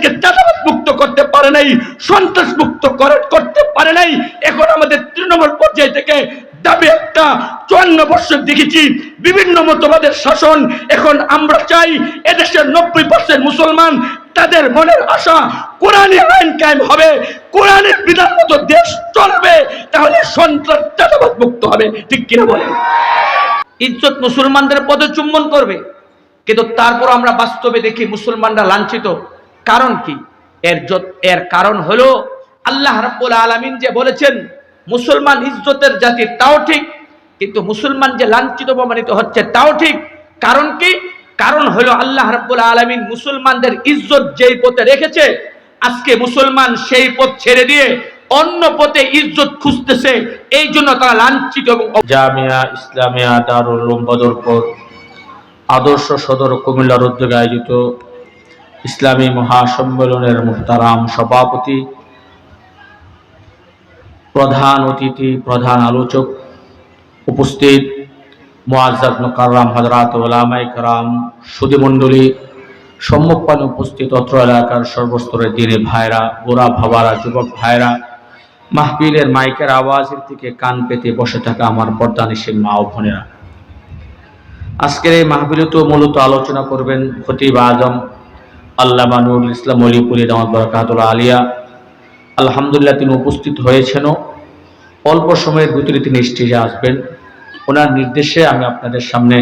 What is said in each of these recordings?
চাঁদাবাদ মুক্ত করতে পারে নাই, সন্ত্রাস মুক্ত করে- করতে পারে নাই। এখন আমাদের তৃণমূল পর্যায় থেকে দাবি একটা, চুয়ান্ন বছর দেখেছি, বিভিন্ন মতবাদের শাসন। এখন আমরা চাই এদেশের নব্বই পার্সেন্ট মুসলমান তাদের মনের আশা কোরআনের আইন কায়েম হবে বিধান মতো দেশ চলবে, তাহলে সন্ত্রাস চাঁদাবাদ মুক্ত হবে। ঠিক কিনা বলেন? ইজ্জত মুসলমানদের পদে চুম্বন করবে। কিন্তু তারপর আমরা বাস্তবে দেখি মুসলমানরা লাঞ্ছিত। কারণ কি? এর এর কারণ হলো আল্লাহ রাব্বুল আলামিন যে বলেছেন, মুসলমান ইজ্জতের জাতি তাও ঠিক, কিন্তু মুসলমান যে লাঞ্ছিত অপমানিত হচ্ছে তাও ঠিক। কারণ কি? কারণ হলো আল্লাহ রাব্বুল আলামিন মুসলমানদের ইজ্জত যেই পথে রেখেছে, আজকে মুসলমান সেই পথ ছেড়ে দিয়ে অন্য পথে ইজ্জত খুঁজতেছে, এই জন্য তারা লাঞ্ছিত এবং জামিয়া ইসলামিয়া দারুল বদরপুর আদর্শ সদর কুমিল্লার উদ্যোগে আয়োজিত ইসলামী মহাসম্মেলনের মুহতারাম সভাপতি, প্রধান অতিথি, প্রধান আলোচক উপস্থিত মোয়াজ্জাদ মুকাররাম হজরাত ওলামাই কারাম সুদীমণ্ডলী সম্মুখপানে উপস্থিত অত্র এলাকার সর্বস্তরের দিনে ভাইরা, গোরা ভাবারা, যুবক ভাইরা মাহবিলের মাইকের আওয়াজের দিকে কান পেতে বসে থাকা আমার পর্দানিসীন মা ও বোনেরা। আজকের এই মাহফিলে তো মূলত আলোচনা করবেন খতিব আজম আল্লাহ নুরুল ইসলাম অলিপুরি দামাত বরকাতুল আলিয়া। আলহামদুলিল্লাহ তিনি উপস্থিত হয়েছেনও। অল্প সময়ের ভিতরে তিনি স্টেজে আসবেন। ওনার নির্দেশে আমি আপনাদের সামনে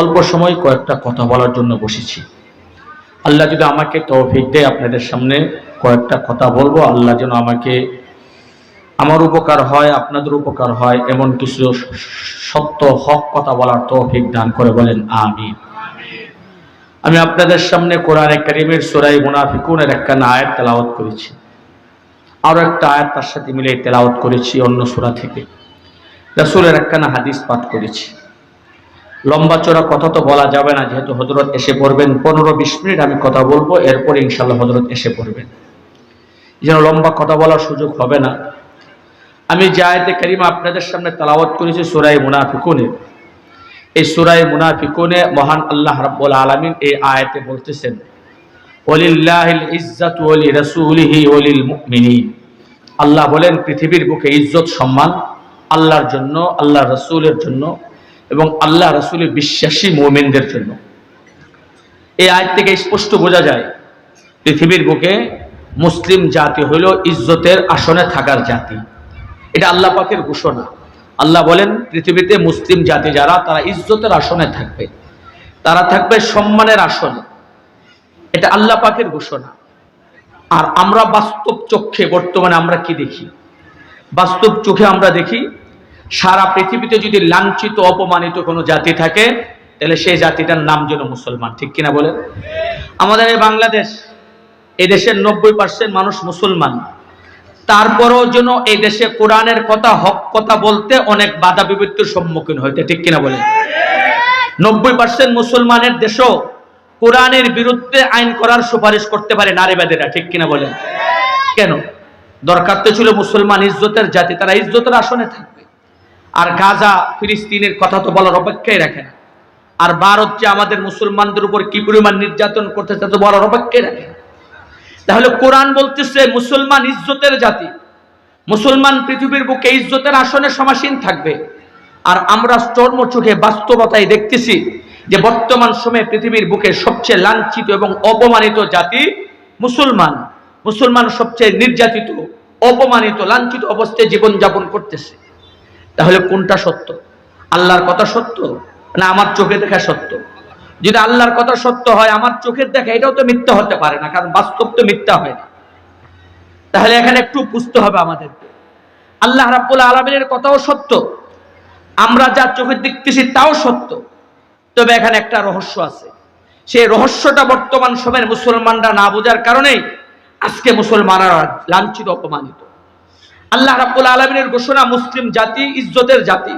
অল্প সময় কয়েকটা কথা বলার জন্য বসেছি। আল্লাহ যদি আমাকে তৌফিক দেয় আপনাদের সামনে কয়েকটা কথা বলব। আল্লাহ যেন আমাকে আমার উপকার হয়, আপনাদের উপকার হয়, এমন কিছু সত্য হক কথা বলার তৌফিক দান করে বলেন আমি আমি আপনাদের সামনে কোরআনে কারিমের সোরাই মুনাফিকুনের একটা আয়াত তেলাওয়াত করেছি। আরও একটা আয়াত তার সাথে মিলে তেলাওয়াত করেছি অন্য সোরা থেকে। রাসূলের একখানা হাদিস পাঠ করেছি। লম্বা চড়া কথা তো বলা যাবে না, যেহেতু হজরত এসে পড়বেন। পনেরো বিশ মিনিট আমি কথা বলব, এরপরে ইনশাল্লাহ হজরত এসে পড়বেন। যেন লম্বা কথা বলার সুযোগ হবে না। আমি যে আয়তে কারিমা আপনাদের সামনে তালাওয়াত করেছি সুরাই মুনাফিকুনের এই সুরাই মুনাফিকুনে মহান আল্লাহ রাব্বুল আলামিন এই আয়াতে বলতেছেন ওলিল্লাহিল ইজ্জাতু ওলি রাসূলিহি ওলিল মুমিনিন। আল্লাহ বলেন, পৃথিবীর বুকে ইজ্জত, সম্মান, আল্লাহর জন্য আল্লাহ রসুলের জন্য এবং আল্লাহ রসুলের বিশ্বাসী মুমিনদের জন্য। এই আয়াত থেকে স্পষ্ট বোঝা যায়, পৃথিবীর বুকে মুসলিম জাতি হইল ইজ্জতের আসনে থাকার জাতি। এটা আল্লাহ পাকের ঘোষণা। আল্লাহ বলেন, পৃথিবীতে মুসলিম জাতি যারা, তারা ইজ্জতের আসনে থাকবে। তারা থাকবে সম্মানের আসনে। এটা আল্লাহ পাকের ঘোষণা। আর আমরা বাস্তব চক্ষে বর্তমানে আমরা কি দেখি? বাস্তব চোখে আমরা দেখি, সারা পৃথিবীতে যদি লাঞ্ছিত, অপমানিত কোনো জাতি থাকে, তাহলে সেই জাতিটার নাম যেন মুসলমান। ঠিক কিনা বলে আমাদের এই বাংলাদেশ এই দেশের নব্বই পার্সেন্ট মানুষ মুসলমান। তারপরেও যেন এই দেশে কোরআনের কথা, হক কথা বলতে অনেক বাধা বিপত্তির সম্মুখীন হইতে ঠিক কিনা বলে নব্বই পার্সেন্ট মুসলমানের দেশও কোরআনের বিরুদ্ধে আইন করার সুপারিশ করতে পারে নারীবাদীরা। ঠিক কিনা বলেন? কেন? দরকার তো ছিল মুসলমান ইজ্জতের জাতি, তারা ইজ্জতের আসনে থাকবে। আর গাজা, ফিলিস্তিনের কথা তো বলার অপেক্ষাই রাখে না। আর ভারত যে আমাদের মুসলমানদের উপর কি পরিমাণ নির্যাতন করতেছে তো বলার অপেক্ষাই রাখে না। তাহলে কোরআন বলতেছে মুসলমান ইজ্জতের জাতি। মুসলমান পৃথিবীর বুকে ইজ্জতের আসনে সমাসীন থাকবে। আর আমরা চর্ম চোখে বাস্তবতায় দেখতেছি যে বর্তমান সময়ে পৃথিবীর বুকে সবচেয়ে লাঞ্ছিত এবং অপমানিত জাতি মুসলমান। মুসলমান সবচেয়ে নির্যাতিত, অপমানিত, লাঞ্ছিত অবস্থায় জীবনযাপন করতেছে। তাহলে কোনটা সত্য? আল্লাহর কথা সত্য? না আমার চোখে দেখা সত্য? যদি আল্লাহর কথা সত্য হয়, আমার চোখের দেখা, এটাও তো মিথ্যা হতে পারে না, কারণ বাস্তব তো মিথ্যা হয় না। তাহলে এখানে একটু বুঝতে হবে আমাদেরকে। আল্লাহ রাব্বুল আলমিনের কথাও সত্য, আমরা যা চোখের দেখতেছি তাও সত্য। তবে এখানে একটা রহস্য আছে। সেই রহস্যটা বর্তমান সময়ের মুসলমানরা না বোঝার কারণেই আজকে মুসলমানরা লাঞ্ছিত, অপমানিত। আল্লাহ রাব্বুল আলমিনের ঘোষণা, মুসলিম জাতি ইজ্জতের জাতি।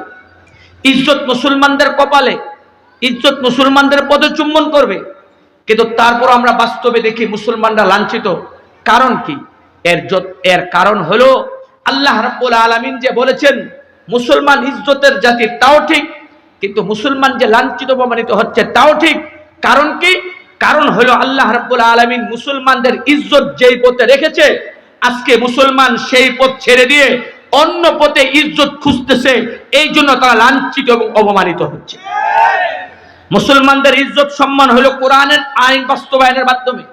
ইজ্জত মুসলমানদের কপালে ইজ্জত মুসলমানদের পদে চুম্বন করবে। কিন্তু তারপর আমরা বাস্তবে দেখি মুসলমানরা লাঞ্ছিত। কারণ কি? এর এর কারণ হলো আল্লাহ রাব্বুল আলামিন যে বলেছেন, মুসলমান ইজ্জতের জাতি তাও ঠিক, কিন্তু মুসলমান যে লাঞ্ছিত অপমানিত হচ্ছে তাও ঠিক। কারণ কি? কারণ হলো আল্লাহ রাব্বুল আলামিন মুসলমানদের ইজ্জত যেই পথে রেখেছে, আজকে মুসলমান সেই পথ ছেড়ে দিয়ে অন্য পথে ইজ্জত খুঁজতেছে এই জন্য তারা লাঞ্ছিত এবং অপমানিত হচ্ছে। মুসলমানদের ইজ্জত সম্মান হলো কোরআনের আইন বাস্তবায়নের মাধ্যমে।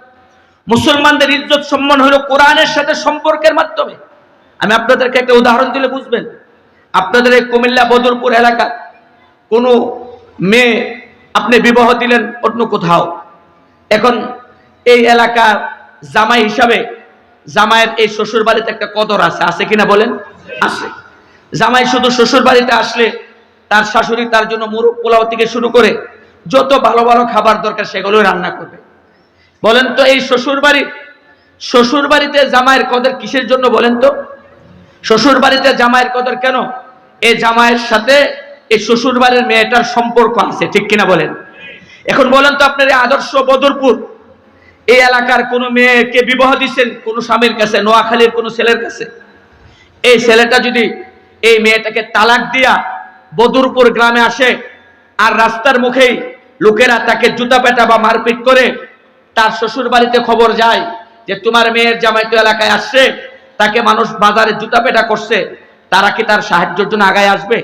মুসলমানদের ইজ্জত সম্মান হলো কোরআনের সাথে সম্পর্কের মাধ্যমে। আমি আপনাদেরকে একটা উদাহরণ দিলে বুঝবেন। আপনাদের এই কুমিল্লা বদরপুর এলাকা কোনো মেয়ে আপনি বিবাহ দিলেন অন্য কোথাও। এখন এই এলাকার জামাই হিসাবে জামাইয়ের এই শ্বশুর বাড়িতে একটা কদর আছে। আছে কিনা বলেন? আছে। জামাই শুধু শ্বশুর বাড়িতে আসলে তার শাশুড়ি তার জন্য মুরগ পোলাও থেকে শুরু করে যত ভালো ভালো খাবার দরকার সেগুলোই রান্না করবে। বলেন তো এই শ্বশুর বাড়ি শ্বশুর বাড়িতে জামাইয়ের কদর কিসের জন্য বলেন তো? শ্বশুর বাড়িতে জামাইয়ের কদর কেন? এই জামাইয়ের সাথে এই শ্বশুর বাড়ির মেয়েটার সম্পর্ক আছে, ঠিক কিনা বলেন? এখন বলেন তো আপনার এই আদর্শ বদরপুর, এই এলাকার কোনো মেয়েকে বিবাহ দিচ্ছেন কোনো স্বামীর কাছে, নোয়াখালীর কোনো ছেলের কাছে? এই ছেলেটা যদি এই মেয়েটাকে তালাক দিয়া বদরপুর গ্রামে আসে, আর রাস্তার মুখেই লোকেরা তাকে জুতা পেটা বা মারপিট করে তার শ্বশুর বাড়িতে খবর যায় যে তোমার মেয়ের জামাই তো এলাকায় আসছে, তাকে মানুষ বাজারে জুতা পেটা করছে, তারা কি তার সাহায্যের জন্য আগায় আসবে?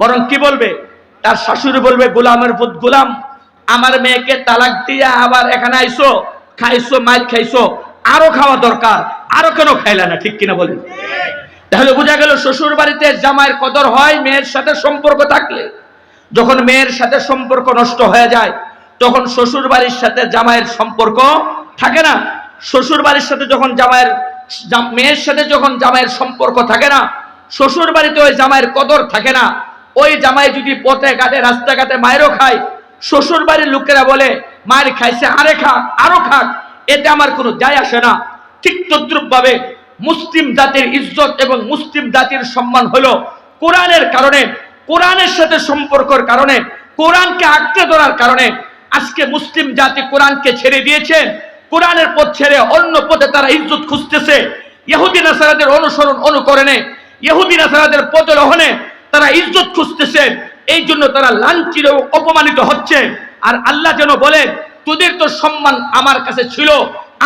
বরং কি বলবে? তার শাশুড়ি বলবে, গোলামের পুত, গোলাম, আমার মেয়েকে তালাক দিয়ে আবার এখানে আইসো খাইছো মাইল খাইছো আরও খাওয়া দরকার, আরও কেন খাইলা না? ঠিক কিনা বলেন? তাহলে বোঝা গেল শ্বশুর বাড়িতে জামাইয়ের কদর হয়, মেয়ের সাথে সম্পর্ক থাকলে। যখন মেয়ের সাথে সম্পর্ক নষ্ট হয়ে যায়, তখন শ্বশুর বাড়ির সাথে জামাইয়ের সম্পর্ক থাকে না। শ্বশুর বাড়ির সাথে যখন জামাইয়ের মেয়ের সাথে যখন জামাইয়ের সম্পর্ক থাকে না শ্বশুর বাড়িতে ওই জামাইয়ের কদর থাকে না। ওই জামাই যদি পথে ঘাটে, রাস্তাঘাটে মায়েরও খায় শ্বশুর বাড়ির লোকেরা বলে, মায়ের খাইছে, আরে খাক আরও খাক এতে আমার কোনো যায় আসে না। ঠিক তদ্রুপ ভাবে মুসলিম জাতির ইজ্জত এবং মুসলিম জাতির সম্মান হলো কোরআনের কারণে কোরআনের সাথে সম্পর্কের কারণে, কোরআনকে আঁকড়ে ধরার কারণে আজকে মুসলিম জাতি কোরআনকে ছেড়ে দিয়েছে। কোরআনের পথ ছেড়ে অন্য পথে তারা ইজ্জত খুঁজতেছে। ইহুদি নাসারাদের অনুসরণ অনুকরণে, ইহুদি নাসারাদের পদলহনে তারা ইজ্জত খুঁজতেছে। এই জন্য তারা লাঞ্ছিত অপমানিত হচ্ছে। আর আল্লাহ যেন বলে, তোদের তো সম্মান আমার কাছে ছিল,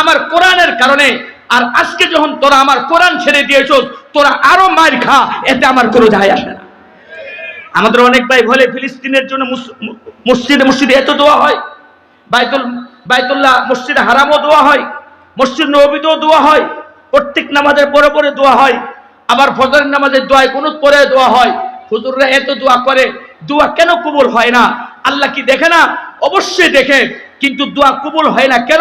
আমার কোরআনের কারণে। আর আজকে যখন তোরা আমার কোরআন ছেড়ে দিয়েছ, তোরা আরও মার খা, এতে আমার কোনো যায় আসে না। আমাদের অনেক ভাই বলে, ফিলিস্তিনের জন্য মুস- মসজিদে মসজিদে এত দোয়া হয়। বাইতুল, বাইতুল্লাহ মসজিদে হারামও দোয়া হয়, মসজিদ নবীতেও দোয়া হয়, প্রত্যেক নামাজের পরে পরে দোয়া হয়, আবার ফজরের নামাজের দোয়ায় কোন পরে দোয়া হয়। হুজুররা এত দোয়া করে, দোয়া কেন কবুল হয় না? আল্লাহ কি দেখে না? অবশ্যই দেখে, কিন্তু দোয়া কবুল হয় না কেন?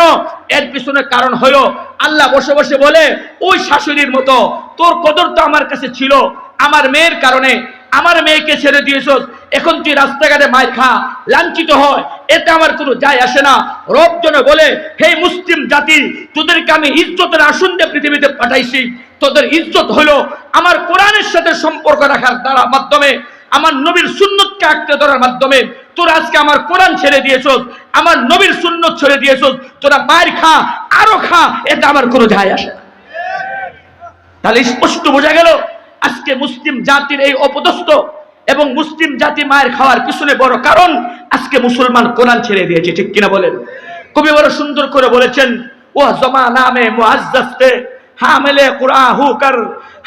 এর পিছনে কারণ হলো, আল্লাহ বসে বসে বলে, ওই শাশুড়ির মতো, তোর কদর তো আমার কাছে ছিল। আমার মেয়ের কারণে আমার মেয়েকে ছেড়ে দিয়েছ, এখন তুই রাস্তাঘাটে মায়ের খা, লাঞ্ছিত হয়। এতে আমার কোনো যায় আসে না। রব যেন বলে, হে মুসলিম জাতি, তোদেরকে আমি ইজ্জতের আসন পৃথিবীতে পাঠাইছি। তোদের ইজ্জত হলো আমার কোরআনের সাথে সম্পর্ক রাখার দ্বারা মাধ্যমে, আমার নবীর সুন্নতকে আঁকড়ে ধরার মাধ্যমে। তোরা আজকে আমার কোরআন ছেড়ে দিয়েছ, আমার নবীর সুন্নত ছেড়ে দিয়েছ, তোরা মায়ের খা, আরও খা, এতে আমার কোনো যায় আসে না। তাহলে স্পষ্ট বোঝা গেল? আজকে মুসলিম জাতির এই অপদস্থ এবং মুসলিম জাতি মায়ের খাওয়ার পিছনে বড় কারণ আজকে মুসলমান কোরআন ছেড়ে দিয়েছে, ঠিক কিনা বলেন? কবি বড় সুন্দর করে বলেছেন ও জমা নামে মুআজ্জাজতে হামেলে কুরআ হুকার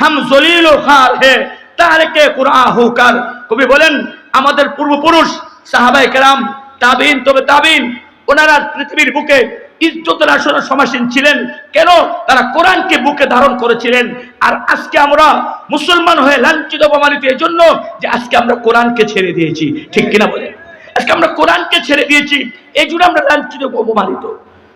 হাম জলিল খার হে, তারকে কুরআ হুকার কবি বলেন, আমাদের পূর্বপুরুষ, সাহাবায়ে কেরাম, তাবিন, তবে তাবিন, ওনারা পৃথিবীর বুকে ইজ্জতের আসনে সমাসীন ছিলেন। কেন? তারা কোরআনকে বুকে ধারণ করেছিলেন। আর আজকে আমরা মুসলমান হয়ে লাঞ্ছিত অপমানিত এই জন্য যে আজকে আমরা কোরআনকে ছেড়ে দিয়েছি। ঠিক কিনা বলে? আজকে আমরা কোরআনকে ছেড়ে দিয়েছি। এই জন্য আমরা লাঞ্ছিত অপমানিত।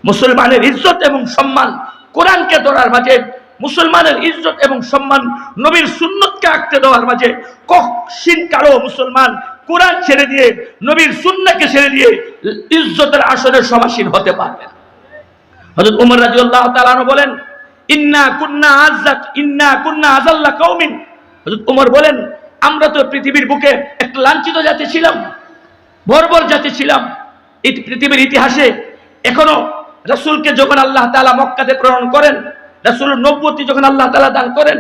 মুসলমানের ইজ্জত এবং সম্মান কোরআনকে ধরার মাঝে, মুসলমানের ইজ্জত এবং সম্মান নবীর সুন্নতকে আঁকতে দেওয়ার মাঝে কক্ষিন কালো মুসলমান কোরআন ছেড়ে দিয়ে, নবীর সুন্নাকে ছেড়ে দিয়ে ইজ্জতের আসনের সমাসীন হতে পারবে হযরত উমর রাদিয়াল্লাহু তাআলা বলেন, ইন্না কুন্না আযাত ইন্না কুন্না আযাল্লা কওমিন। হযরত উমর বলেন, আমরা তো পৃথিবীর বুকে একটা লাঞ্ছিত জাতি ছিলাম, বর্বর জাতি ছিলাম। এই পৃথিবীর ইতিহাসে এখনও রাসূলকে যখন আল্লাহ তাআলা মক্কাতে প্রেরণ করেন, রাসূলের নবুয়তি যখন আল্লাহ তাআলা দান করেন,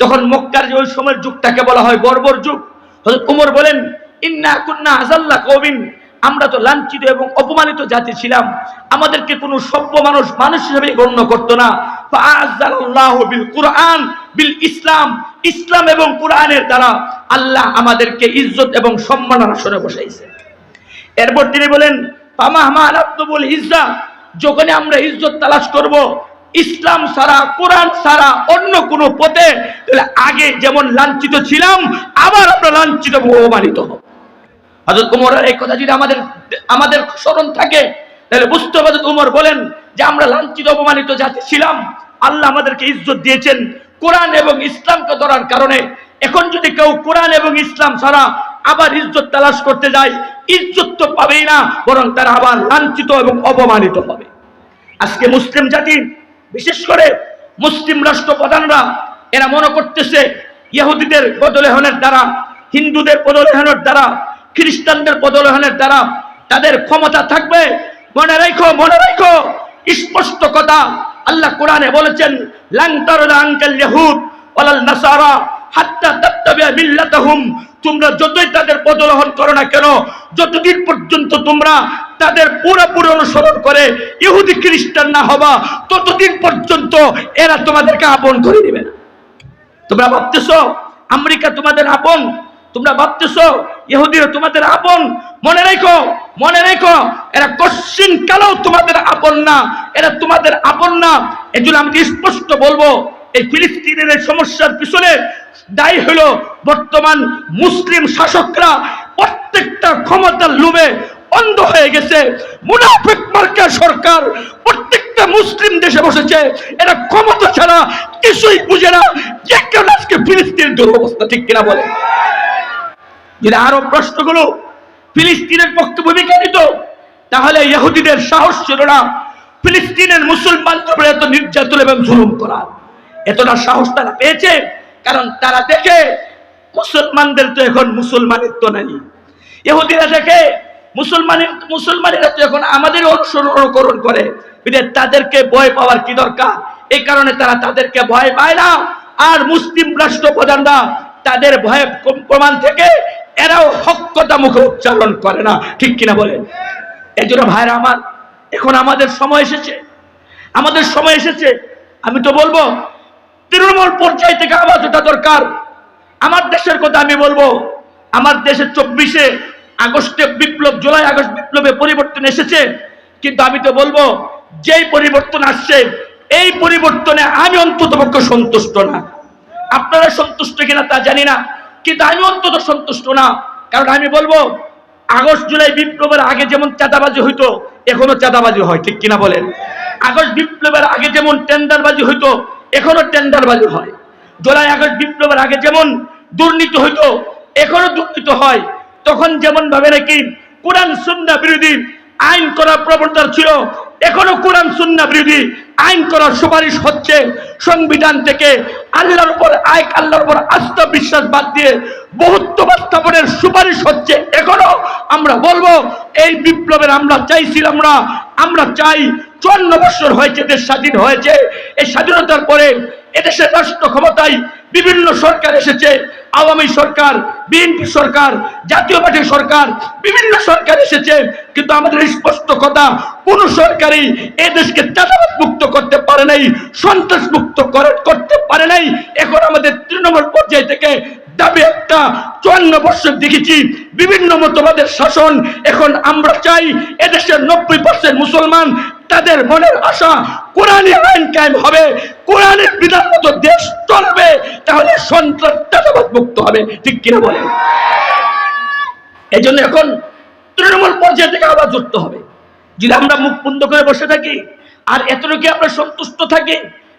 তখন মক্কার যে ওই সময়ের যুগটাকে বলা হয় বর্বর যুগ। হযরত উমর বলেন, ইন্না কুন্না আযাল্লা কওমিন। আমরা তো লাঞ্ছিত এবং অপমানিত জাতি ছিলাম। আমাদেরকে কোনো সভ্য মানুষ মানুষ হিসেবে গণ্য করতো না। বিল কুরআন, বিল ইসলাম। ইসলাম এবং কোরআনের দ্বারা আল্লাহ আমাদেরকে ইজ্জত এবং সম্মানের আসনে বসাইছে। এরপর তিনি বলেন পামাহমা আলাবুল ইজ্জা? যখনই আমরা ইজ্জত তালাশ করব, ইসলাম সারা কোরআন সারা অন্য কোনো পথে আগে যেমন লাঞ্ছিত ছিলাম, আবার আমরা লাঞ্ছিত অপমানিত হব। হজরত উমরের এই কথা যদি আমাদের আমাদের স্মরণ থাকে, তাহলে বুঝতে হবে উমর বলেন যে আমরা লাঞ্ছিত, অপমানিত জাতি ছিলাম। আল্লাহ আমাদেরকে ইজ্জত দিয়েছেন কোরআন এবং ইসলামকে ধরার কারণে। এখন যদি কেউ কোরআন এবং ইসলাম ছাড়া আবার ইজ্জত তালাশ করতে যায়, ইজ্জত তো পাবেই না, বরং তারা আবার লাঞ্ছিত এবং অপমানিত হবে। আজকে মুসলিম জাতি, বিশেষ করে মুসলিম রাষ্ট্র প্রধানরা এরা মনে করতেছে, ইহুদিদের বদলেহনের দ্বারা, হিন্দুদের বদলেহনের দ্বারা খ্রিস্টানদের বদলেহনের দ্বারা তাদের ক্ষমতা থাকবে। মনে রাখো মনে রাখো, স্পষ্ট কথা আল্লাহ কোরআনে বলেছেন লাংতার আঙ্কেল নাসারা তোমরা যতই তাদের বদলহন করো না কেন, যতদিন পর্যন্ত তোমরা তাদের পুরোপুরি অনুসরণ করে ইহুদি খ্রিস্টান না হবা, ততদিন পর্যন্ত এরা তোমাদেরকে আপন করে দিবে না। তোমরা ভাবতেছ, আমেরিকা তোমাদের আপন? তোমরা ভাবতেছ, ইহুদিরা তোমাদের আপন? মনে রেখো মনে রেখো, এরা কশ্চিন কালেও তোমাদের আপন না, এরা তোমাদের আপন না। এজন্য আমি স্পষ্ট বলব, এই ফিলিস্তিনের সমস্যার পিছনে দায়ী হলো বর্তমান মুসলিম শাসকরা। প্রত্যেকটা ক্ষমতার লোভে অন্ধ হয়ে গেছে। মুনাফিক মার্কা সরকার প্রত্যেকটা মুসলিম দেশে বসেছে। এরা ক্ষমতা ছাড়া কিছুই বুঝে না। যে কেউ আজকে ফিলিস্তিনের দুরবস্থা ঠিক কিনা বলে। যদি আরও প্রশ্নগুলো ফিলিস্তিনের পক্ষে ভূমিকা নিত তাহলে ইহুদিদের সাহস ছিল না ফিলিস্তিনের মুসলমানদের উপরে এত নির্যাতন এবং জুলুম করা এতটা সাহস তারা পেয়েছে, কারণ তারা দেখে মুসলমানদের তো এখন মুসলমানিত্ব নেই। ইহুদিরা দেখে মুসলমানের মুসলমানেরা তো এখন আমাদের অনুসরণ করে তাদেরকে ভয় পাওয়ার কি দরকার? এই কারণে তারা তাদেরকে ভয় পায় না। আর মুসলিম রাষ্ট্রপ্রধানরা তাদের ভয় প্রমাণ থেকে এরাও হক্কতা মুখে উচ্চারণ করে না। ঠিক কিনা বলেন এই জন্য ভাইরা আমার, এখন আমাদের সময় এসেছে। আমাদের সময় এসেছে। আমি তো বলব, তৃণমূল পর্যায় থেকে আওয়াজ ওঠা দরকার। আমার দেশের কথা আমি বলব, আমার দেশে চব্বিশে আগস্টে বিপ্লব, জুলাই আগস্ট বিপ্লবে পরিবর্তন এসেছে। কিন্তু আমি তো বলব, যেই পরিবর্তন আসছে, এই পরিবর্তনে আমি অন্তত পক্ষে সন্তুষ্ট না। আপনারা সন্তুষ্ট কিনা তা জানি না। কিন্তু আমি অন্তত সন্তুষ্ট না। কারণ আমি বলব, আগস্ট, জুলাই বিপ্লবের আগে যেমন চাঁদাবাজি হইতো, এখনও চাঁদাবাজি হয়, ঠিক কিনা বলেন? আগস্ট বিপ্লবের আগে যেমন টেন্ডারবাজি হইতো, এখনও টেন্ডারবাজি হয়। জুলাই, আগস্ট বিপ্লবের আগে যেমন দুর্নীতি হইতো, এখনও দুর্নীতি হয়। তখন যেমন ভাবে নাকি কোরআন সুন্না বিরোধী আইন করার প্রবণতা ছিল এখনও কোরআন সুন্না বিরোধী আইন করার সুপারিশ হচ্ছে সংবিধান থেকে আল্লাহর উপর আইক আল্লাহর উপর আস্থা বিশ্বাস বাদ দিয়ে বহুত্ববাদ স্থাপনের সুপারিশ হচ্ছে এখনও। আমরা বলব, এই বিপ্লবের আমরা চাইছিলাম না আমরা চাই চুয়ান্ন বছর হয়েছে, দেশ স্বাধীন হয়েছে। এই স্বাধীনতার পরে এদেশের রাষ্ট্র ক্ষমতায় বিভিন্ন সরকার এসেছে। আওয়ামী সরকার, বিএনপি সরকার, জাতীয় পার্টির সরকার, বিভিন্ন সরকার এসেছে। কিন্তু আমাদের স্পষ্ট কথা কোন সরকারই এদেশকে দেশকে চাঁদাবাদ মুক্ত করতে পারে নাই সন্ত্রাস মুক্ত করে- করতে পারে নাই। এখন আমাদের তৃণমূল পর্যায় থেকে দাবি একটা, চুয়ান্ন বছর দেখেছি, বিভিন্ন মতবাদের শাসন। এখন আমরা চাই এদেশের নব্বই পার্সেন্ট মুসলমান তাদের মনের আশা কোরআনী আইন কায়েম হবে, কোরআনের বিধান মতো দেশ চলবে, তাহলে সন্ত্রাস চাঁদাবাদ মুক্ত হবে। ঠিক কিনা বলেন? এই জন্য এখন তৃণমূল পর্যায়ে থেকে আবার যুক্ত হবে। যদি আমরা মুখ বন্ধ করে বসে থাকি আর এতটুকু আমরা সন্তুষ্ট থাকি,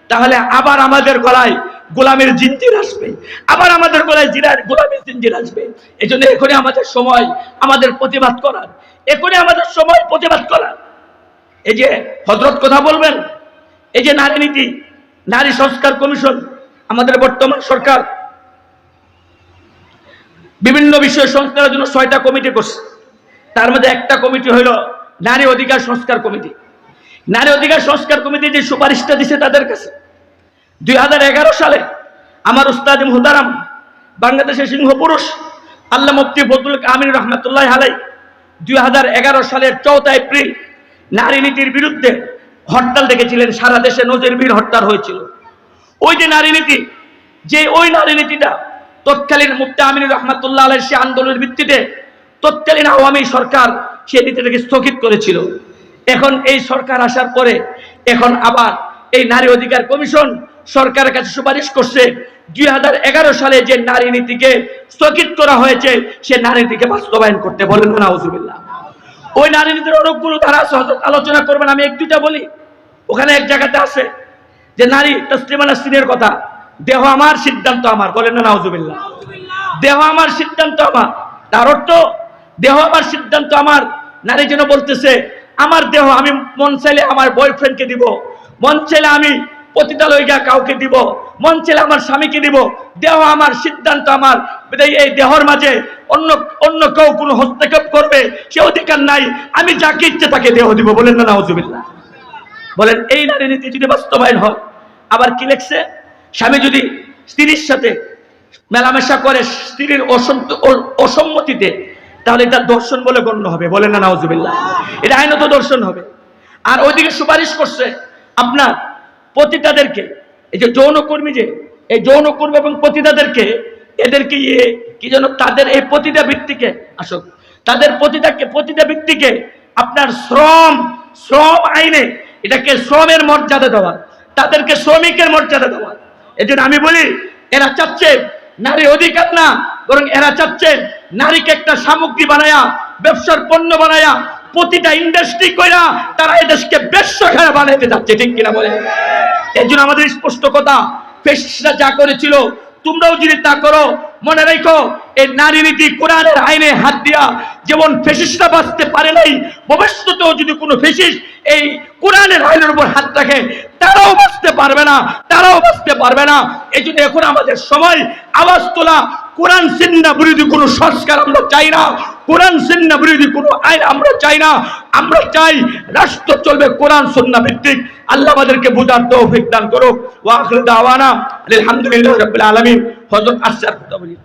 তাহলে আবার আমাদের গলায় গোলামের জিঞ্জির আসবে। আবার আমাদের গলায় জিরার গোলামের জিঞ্জির আসবে। এই জন্য এখনই আমাদের সময় আমাদের প্রতিবাদ করার। এখনই আমাদের সময় প্রতিবাদ করার। এই যে হজরত কথা বলবেন, এই যে নারী নীতি, নারী সংস্কার কমিশন, আমাদের বর্তমান সরকার বিভিন্ন বিষয় সংস্কারের জন্য ছয়টা কমিটি করছে। তার মধ্যে একটা কমিটি হলো নারী অধিকার সংস্কার কমিটি। নারী অধিকার সংস্কার কমিটি যে সুপারিশটা দিছে তাদের কাছে। দুই হাজার এগারো সালে আমার উস্তাদ মুহতারাম, বাংলাদেশের সিংহ পুরুষ আল্লাহ মুফতি ফতুল আমিন রহমতুল্লাহ আলাই দুই সালের চৌঠা এপ্রিল নারী নীতির বিরুদ্ধে হরতাল দেখেছিলেন সারা দেশে নজিরবির হরতাল হয়েছিল। ওই যে নারী নীতি, যে ওই নারী নীতিটা তৎকালীন মুফতি আমিনুর রহমাতুল্লাহ আলের সে আন্দোলনের ভিত্তিতে তৎকালীন আওয়ামী সরকার সে নীতিটাকে স্থগিত করেছিল। এখন এই সরকার আসার পরে এখন আবার এই নারী অধিকার কমিশন সরকারের কাছে সুপারিশ করছে, দুই সালে যে নারী নীতিকে স্থগিত করা হয়েছে, সে নারী নীতিকে বাস্তবায়ন করতে বলেন নাউজুবিল্লাহ। ওই নারী নীতির অনেকগুলো ধারা আলোচনা করবেন, আমি এক দুইটা বলি। ওখানে এক জায়গাতে আছে যে নারী তসলিমা নাসরিনের কথা, দেহ আমার, সিদ্ধান্ত আমার, বলেন না, নাউজুবিল্লাহ। দেহ আমার, সিদ্ধান্ত আমার। তার অর্থ দেহ আমার সিদ্ধান্ত আমার। নারী যেন বলতেছে, আমার দেহ, আমি মন চাইলে আমার বয়ফ্রেন্ডকে দিব। মন চাইলে আমি পতিতালয়িকা কাউকে দিব। মন চাইলে আমার স্বামীকে দিব। দেহ আমার, সিদ্ধান্ত আমার। এই দেহর মাঝে অন্য অন্য কেউ কোনো হস্তক্ষেপ করবে, সে অধিকার নাই। আমি যাকে ইচ্ছে তাকে দেহ দিব। বলেন না, নাউজুবিল্লাহ। বলেন, এই নারী নীতি যদি বাস্তবায়ন হয়, আবার কি লেখছে? স্বামী যদি স্ত্রীর সাথে মেলামেশা করে, স্ত্রীর অসন্ত- অসম্মতিতে তাহলে এটা দর্শন বলে গণ্য হবে। বলেন না, নাউজুবিল্লাহ। এটা আইনত দর্শন হবে। আর ওইদিকে সুপারিশ করছে আপনার পতিতাদেরকে। এই যে যৌনকর্মী যে, এই যৌনকর্মী এবং পতিতাদেরকে, এদেরকে ইয়ে কি যেন তাদের এই পতিতা ভিত্তিকে আসুক তাদের পতিতাকে, পতিতা ভিত্তিকে আপনার শ্রম শ্রম আইনে এটাকে শ্রমের মর্যাদা দেওয়া, তাদেরকে শ্রমিকের মর্যাদা দেওয়া। এজন্য আমি বলি, এরা চাচ্ছে নারী অধিকার না, বরং এরা চাচ্ছে নারীকে একটা সামগ্রী বানায়া, ব্যবসার পণ্য বানায়া, প্রতিটা ইন্ডাস্ট্রি কইরা তারা এদেশকে বেশ্যখানা বানাইতে যাচ্ছে, ঠিক কিনা বলে এই জন্য আমাদের স্পষ্ট কথা ফেসিস্টরা যা করেছিল, তোমরাও যদি তা করো, মনে রেখো, এই নারী নীতি কোরআনের আইনে হাত দিয়া যেমন ফেসিস্টরা বাঁচতে পারে নাই, ভবিষ্যতেও যদি কোনো ফেসিস এই কোরআনের আইনের উপর হাত রাখে, তারাও বাঁচতে পারবে না, তারাও বাঁচতে পারবে না। এই এখন আমাদের সময়, আওয়াজ তোলা কোরআন সিন্না বিরোধী কোনো সংস্কার আমরা চাই না। কোরআন সিন্না বিরোধী কোনো আইন আমরা চাই না। আমরা চাই রাষ্ট্র চলবে কোরআন সন্না ভিত্তিক। আল্লাহ আমাদেরকে বোঝার তৌফিক দান করুক। ওয়া আখির দাওয়ানা আলহামদুলিল্লাহ রাব্বিল আলামিন। হযরত কথা বলি।